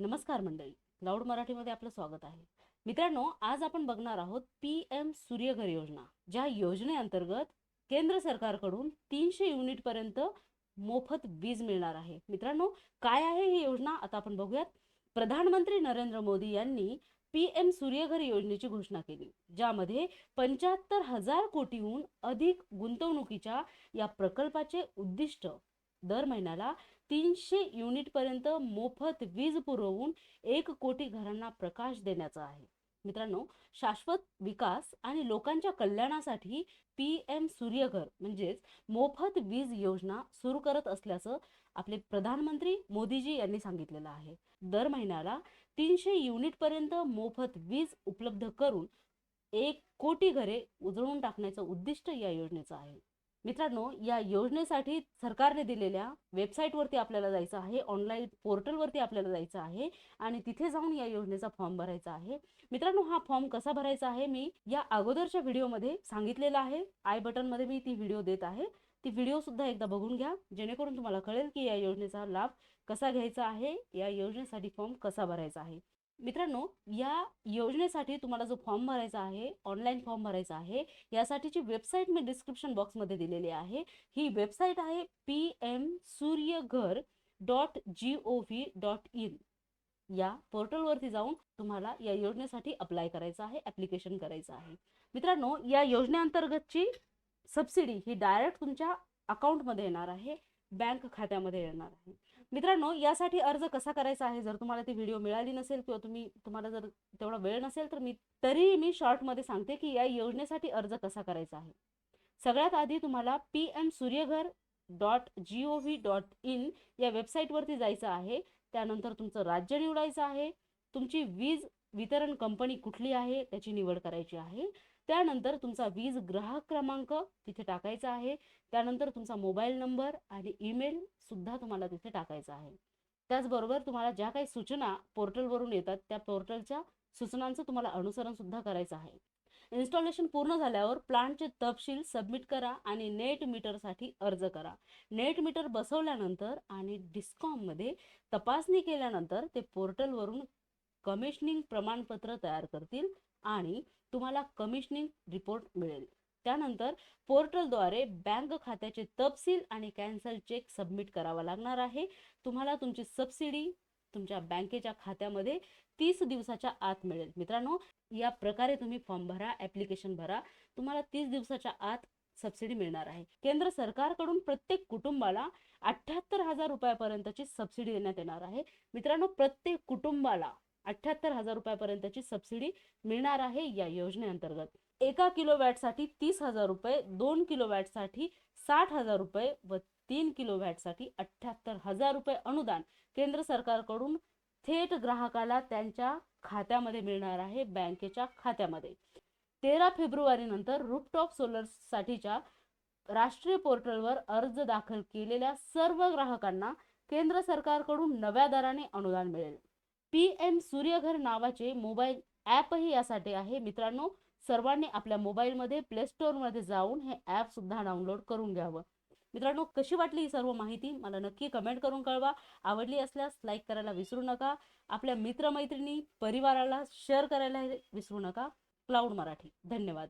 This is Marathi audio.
नमस्कार मंडळी. लाऊड मराठीमध्ये आपलं स्वागत आहे. मित्रांनो आज आपण बघणार आहोत पी एम सूर्यघर योजना ज्या योजनेअंतर्गत केंद्र सरकारकडून तीनशे युनिट पर्यंत मोफत वीज मिळणार आहे. मित्रांनो काय आहे ही योजना? आता आपण बघूयात. प्रधानमंत्री नरेंद्र मोदी यांनी पी एम सूर्यघर योजनेची घोषणा केली ज्यामध्ये पंच्याहत्तर हजार कोटीहून अधिक गुंतवणुकीच्या या प्रकल्पाचे उद्दिष्ट दर महिन्याला तीनशे युनिट पर्यंत मोफत वीज पुरवून एक कोटी घरांना प्रकाश देण्याचा आहे. मित्रांनो शाश्वत विकास आणि लोकांच्या कल्याणासाठी पी एम सूर्यघर म्हणजेच मोफत वीज योजना सुरू करत असल्याचं आपले प्रधानमंत्री मोदीजी यांनी सांगितलेलं आहे. दर महिन्याला तीनशे युनिटपर्यंत मोफत वीज उपलब्ध करून एक कोटी घरे उजळून टाकण्याचं उद्दिष्ट या योजनेचं आहे. मित्रांनो या योजनेसाठी सरकारने दिलेल्या वेबसाईटवरती आपल्याला जायचं आहे ऑनलाईन पोर्टलवरती आपल्याला जायचं आहे आणि तिथे जाऊन या योजनेचा फॉर्म भरायचा आहे. मित्रांनो हा फॉर्म कसा भरायचा आहे? मी या अगोदरच्या व्हिडिओमध्ये सांगितलेला आहे. आय बटनमध्ये मी ती व्हिडिओ देत आहे. ती व्हिडिओ सुद्धा एकदा बघून घ्या जेणेकरून तुम्हाला कळेल की या योजनेचा लाभ कसा घ्यायचा आहे या योजनेसाठी फॉर्म कसा भरायचा आहे. मित्रांनो या योजनेसाठी तुम्हाला जो फॉर्म भरायचा आहे ऑनलाईन फॉर्म भरायचा आहे यासाठीची वेबसाईट मी डिस्क्रिप्शन बॉक्समध्ये दिलेली आहे. ही वेबसाईट आहे P M Suryaghar dot G O V dot in या पोर्टलवरती जाऊन तुम्हाला या योजनेसाठी अप्लाय करायचं आहे ॲप्लिकेशन करायचं आहे. मित्रांनो या योजनेअंतर्गतची सबसिडी ही डायरेक्ट तुमच्या अकाउंटमध्ये येणार आहे. बँक खात्यामध्ये येणार आहे. मित्रांनो यासाठी अर्ज कसा करायचा आहे? जर तुम्हाला ती व्हिडिओ मिळाली नसेल किंवा तुम्ही तुम्हाला जर तेवढा वेळ नसेल तर मी तरी मी शॉर्टमध्ये सांगते की या योजनेसाठी अर्ज कसा करायचा आहे. सगळ्यात आधी तुम्हाला P M Suryaghar dot G O V dot in या वेबसाईटवरती जायचं आहे. त्यानंतर तुमचं राज्य निवडायचं आहे. तुमची वीज वितरण कंपनी कुठली आहे त्याची निवड करायची आहे. त्यानंतर तुमचा वीज ग्राहक क्रमांक तिथे टाकायचा आहे. त्यानंतर तुमचा मोबाईल नंबर आणि ईमेल सुद्धा तुम्हाला तिथे टाकायचा आहे. त्याचबरोबर तुम्हाला ज्या काही सूचना पोर्टलवरून येतात त्या पोर्टलच्या सूचनांचं तुम्हाला अनुसरण सुद्धा करायचं आहे. इन्स्टॉलेशन पूर्ण झाल्यावर प्लांटचे तपशील सबमिट करा आणि नेट मीटरसाठी अर्ज करा. नेट मीटर बसवल्यानंतर आणि डिस्कॉममध्ये तपासणी केल्यानंतर ते पोर्टलवरून कमिशनिंग प्रमाणपत्र तयार करतील आणि तुम्हाला कमिशनिंग रिपोर्ट मिळेल. त्यानंतर पोर्टलद्वारे बँक खात्याचे तपशील आणि कॅन्सल चेक सबमिट करावा लागणार आहे. तुम्हाला तुमची सबसिडी तुमच्या बँकेच्या खात्यामध्ये तीस दिवसाच्या आत मिळेल. मित्रांनो या प्रकारे तुम्ही फॉर्म भरा ॲप्लिकेशन भरा. तुम्हाला तीस दिवसाच्या आत सबसिडी मिळणार आहे. केंद्र सरकारकडून प्रत्येक कुटुंबाला अठ्ठ्याहत्तर हजार रुपयापर्यंतची सबसिडी देण्यात येणार आहे. मित्रांनो प्रत्येक कुटुंबाला अठ्ठ्याहत्तर हजार रुपयापर्यंतची सबसिडी मिळणार आहे या योजनेअंतर्गत. एका किलो वॅटसाठी तीस हजार रुपये दोन किलो वॅटसाठी साठ हजार रुपये व तीन किलो वॅटसाठी अठ्ठ्याहत्तर हजार रुपये अनुदान केंद्र सरकारकडून थेट ग्राहकाला त्यांच्या खात्यामध्ये मिळणार आहे बँकेच्या खात्यामध्ये. तेरा फेब्रुवारी नंतर रूपटॉप सोलरसाठीच्या राष्ट्रीय पोर्टलवर अर्ज दाखल केलेल्या सर्व ग्राहकांना केंद्र सरकारकडून नव्या दराने अनुदान मिळेल. पी एम सूर्यघर नावाचे मोबाईल ॲपही यासाठी आहे. मित्रांनो सर्वांनी आपल्या मोबाईलमध्ये प्ले स्टोअरमध्ये जाऊन हे ॲप सुद्धा डाउनलोड करून घ्यावं. मित्रांनो कशी वाटली ही सर्व माहिती? मला नक्की कमेंट करून कळवा. आवडली असल्यास लाईक करायला विसरू नका. आपल्या मित्रमैत्रिणी परिवाराला शेअर करायला विसरू नका. क्लाउड मराठी. धन्यवाद.